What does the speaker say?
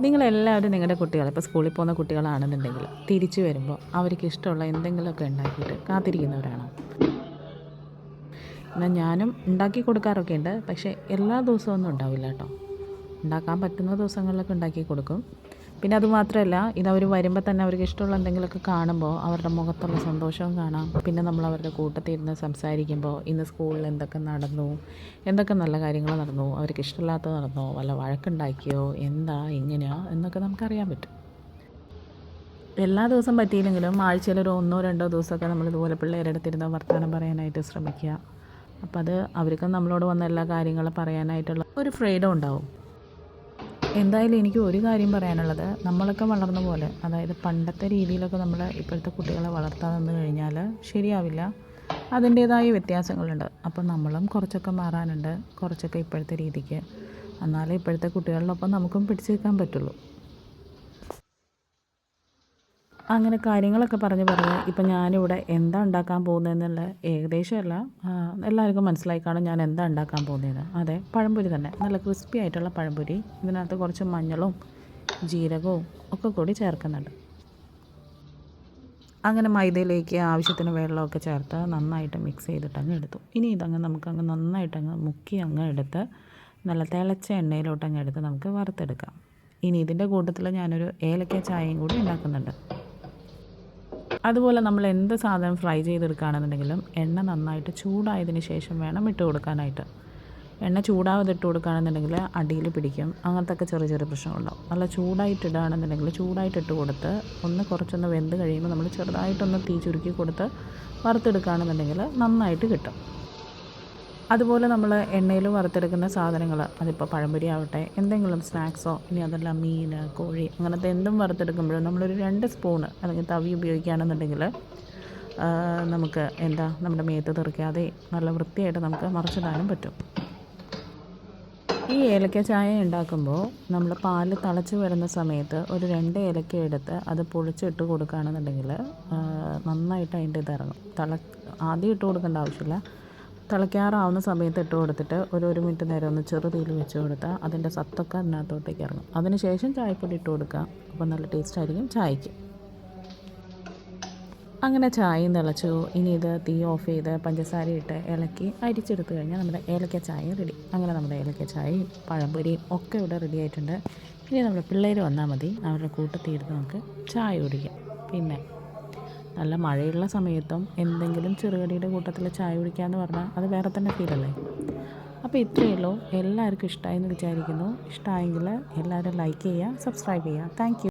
നിങ്ങളെല്ലാവരും നിങ്ങളുടെ കുട്ടികൾ ഇപ്പോൾ സ്കൂളിൽ പോകുന്ന കുട്ടികളാണെന്നുണ്ടെങ്കിൽ തിരിച്ചു വരുമ്പോൾ അവർക്ക് ഇഷ്ടമുള്ള എന്തെങ്കിലുമൊക്കെ ഉണ്ടാക്കിയിട്ട് കാത്തിരിക്കുന്നവരാണോ. എന്നാൽ ഞാനും ഉണ്ടാക്കി കൊടുക്കാറൊക്കെ ഉണ്ട്. പക്ഷേ എല്ലാ ദിവസവും ഒന്നും ഉണ്ടാവില്ല കേട്ടോ. ഉണ്ടാക്കാൻ പറ്റുന്ന ദിവസങ്ങളിലൊക്കെ ഉണ്ടാക്കി കൊടുക്കും. പിന്നെ അതുമാത്രമല്ല ഇതവർ വരുമ്പോൾ തന്നെ അവർക്ക് ഇഷ്ടമുള്ള എന്തെങ്കിലുമൊക്കെ കാണുമ്പോൾ അവരുടെ മുഖത്തുള്ള സന്തോഷവും കാണാം. പിന്നെ നമ്മൾ അവരുടെ കൂട്ടത്തിൽ ഇരുന്ന് സംസാരിക്കുമ്പോൾ ഇന്ന് സ്കൂളിൽ എന്തൊക്കെ നടന്നു എന്തൊക്കെ നല്ല കാര്യങ്ങൾ നടന്നു അവർക്ക് ഇഷ്ടമില്ലാത്തത് നടന്നു വല്ല വഴക്കുണ്ടാക്കിയോ എന്താ എങ്ങനെയാ എന്നൊക്കെ നമുക്കറിയാൻ പറ്റും. എല്ലാ ദിവസം പറ്റിയില്ലെങ്കിലും ആഴ്ചയിൽ ഒരു ഒന്നോ രണ്ടോ ദിവസമൊക്കെ നമ്മൾ ഇതുപോലെ പിള്ളേരുടെ അടുത്തിരുന്ന് വർത്തമാനം പറയാനായിട്ട് ശ്രമിക്കുക. അപ്പോൾ അത് അവർക്ക് നമ്മളോട് വന്ന എല്ലാ കാര്യങ്ങളും പറയാനായിട്ടുള്ള ഒരു ഫ്രീഡം ഉണ്ടാവും. എന്തായാലും എനിക്ക് ഒരു കാര്യം പറയാനുള്ളത്. നമ്മളൊക്കെ വളർന്ന പോലെ അതായത് പണ്ടത്തെ രീതിയിലൊക്കെ നമ്മൾ ഇപ്പോഴത്തെ കുട്ടികളെ വളർത്താൻ നിന്ന് കഴിഞ്ഞാൽ ശരിയാവില്ല. അതിന്റേതായ വ്യത്യാസങ്ങളുണ്ട്. അപ്പം നമ്മളും കുറച്ചൊക്കെ മാറാനുണ്ട്. കുറച്ചൊക്കെ ഇപ്പോഴത്തെ രീതിക്ക്. എന്നാലേ ഇപ്പോഴത്തെ കുട്ടികളിലൊപ്പം നമുക്കും പിടിച്ചു നിൽക്കാൻ പറ്റുള്ളൂ. അങ്ങനെ കാര്യങ്ങളൊക്കെ പറഞ്ഞ് പറഞ്ഞ് ഇപ്പം ഞാനിവിടെ എന്താ ഉണ്ടാക്കാൻ പോകുന്നതെന്നുള്ള ഏകദേശമല്ല എല്ലാവർക്കും മനസ്സിലായി കാണും ഞാൻ എന്താ ഉണ്ടാക്കാൻ പോകുന്നതെന്ന്. അതെ പഴംപൊരി തന്നെ. നല്ല ക്രിസ്പി ആയിട്ടുള്ള പഴംപൊരി. ഇതിനകത്ത് കുറച്ച് മഞ്ഞളും ജീരകവും ഒക്കെ കൂടി ചേർക്കുന്നുണ്ട്. അങ്ങനെ മൈദയിലേക്ക് ആവശ്യത്തിന് വെള്ളമൊക്കെ ചേർത്ത് നന്നായിട്ട് മിക്സ് ചെയ്തിട്ട് അങ്ങ് എടുത്തു. ഇനി ഇതങ്ങ് നന്നായിട്ട് അങ്ങ് മുക്കി അങ്ങ് എടുത്ത് നല്ല തിളച്ച എണ്ണയിലോട്ട് അങ്ങ് എടുത്ത് നമുക്ക് വറുത്തെടുക്കാം. ഇനി ഇതിന്റെ കൂട്ടത്തിൽ ഞാനൊരു ഏലക്ക ചായയും കൂടി ഉണ്ടാക്കുന്നുണ്ട്. അതുപോലെ നമ്മൾ എന്ത് സാധനം ഫ്രൈ ചെയ്തെടുക്കുകയാണെന്നുണ്ടെങ്കിലും എണ്ണ നന്നായിട്ട് ചൂടായതിന് ശേഷം വേണം ഇട്ട് കൊടുക്കാനായിട്ട്. എണ്ണ ചൂടാവാതെ ഇട്ട് കൊടുക്കുകയാണെന്നുണ്ടെങ്കിൽ അടിയിൽ പിടിക്കും. അങ്ങനത്തെ ഒക്കെ ചെറിയ ചെറിയ പ്രശ്നങ്ങളുണ്ടാവും. നല്ല ചൂടായിട്ട് ഇടുകയാണെന്നുണ്ടെങ്കിൽ ചൂടായിട്ട് ഇട്ട് കൊടുത്ത് ഒന്ന് കുറച്ചൊന്ന് വെന്ത് കഴിയുമ്പോൾ നമ്മൾ ചെറുതായിട്ടൊന്ന് തീ ചുരുക്കി കൊടുത്ത് വറുത്തെടുക്കുകയാണെന്നുണ്ടെങ്കിൽ നന്നായിട്ട് കിട്ടും. അതുപോലെ നമ്മൾ എണ്ണയിൽ വറുത്തെടുക്കുന്ന സാധനങ്ങൾ അതിപ്പോൾ പഴംപൊരി ആവട്ടെ എന്തെങ്കിലും സ്നാക്സോ ഇനി അതല്ല മീൻ കോഴി അങ്ങനത്തെ എന്തും വറുത്തെടുക്കുമ്പോഴും നമ്മളൊരു രണ്ട് സ്പൂൺ അല്ലെങ്കിൽ തവി ഉപയോഗിക്കുകയാണെന്നുണ്ടെങ്കിൽ നമുക്ക് എന്താ നമ്മുടെ മേത്ത് തെറിക്കാതെ നല്ല വൃത്തിയായിട്ട് നമുക്ക് മറിച്ചിടാനും പറ്റും. ഈ ഏലക്ക ചായ ഉണ്ടാക്കുമ്പോൾ നമ്മൾ പാൽ തളച്ച് വരുന്ന സമയത്ത് ഒരു രണ്ട് ഏലക്ക എടുത്ത് അത് പൊളിച്ചിട്ട് കൊടുക്കുകയാണെന്നുണ്ടെങ്കിൽ നന്നായിട്ട് അതിന്റെ ഇതിറങ്ങും തിള ആദ്യം ഇട്ട് കൊടുക്കേണ്ട ആവശ്യമില്ല. തിളയ്ക്കാറാവുന്ന സമയത്ത് ഇട്ട് കൊടുത്തിട്ട് ഒരു ഒരു മിനിറ്റ് നേരം ഒന്ന് ചെറുതീയിൽ വെച്ച് കൊടുത്താൽ അതിന്റെ സത്തൊക്കെ അതിനകത്തോട്ടേക്ക് ഇറങ്ങും. അതിന് ശേഷം ചായപ്പൊടി ഇട്ട് കൊടുക്കുക അപ്പോൾ നല്ല ടേസ്റ്റ് ആയിരിക്കും ചായക്ക്. അങ്ങനെ ചായയും തിളച്ചു. ഇനി ഇത് തീ ഓഫ് ചെയ്ത് പഞ്ചസാര ഇട്ട് ഇളക്കി അരിച്ചെടുത്ത് കഴിഞ്ഞാൽ നമ്മുടെ ഏലക്ക ചായ റെഡി അങ്ങനെ നമ്മുടെ ഏലക്ക ചായയും പഴംപൊരിയും ഒക്കെ ഇവിടെ റെഡി ആയിട്ടുണ്ട്. ഇനി നമ്മുടെ പിള്ളേർ വന്നാൽ മതി. അവരുടെ കൂട്ടത്തിൽ ഇരുന്ന് നമുക്ക് ചായ കുടിക്കാം. പിന്നെ നല്ല മഴയുള്ള സമയത്തും എന്തെങ്കിലും ചെറുകടിയുടെ കൂട്ടത്തിൽ ചായ കുടിക്കാമെന്ന് പറഞ്ഞാൽ അത് വേറെ തന്നെ ഫീലല്ലേ അപ്പോൾ ഇത്രയേ ഉള്ളൂ. എല്ലാവർക്കും ഇഷ്ടമായി എന്ന് വിചാരിക്കുന്നു. ഇഷ്ടമായെങ്കിൽ എല്ലാവരും ലൈക്ക് ചെയ്യുക സബ്സ്ക്രൈബ് ചെയ്യുക. താങ്ക്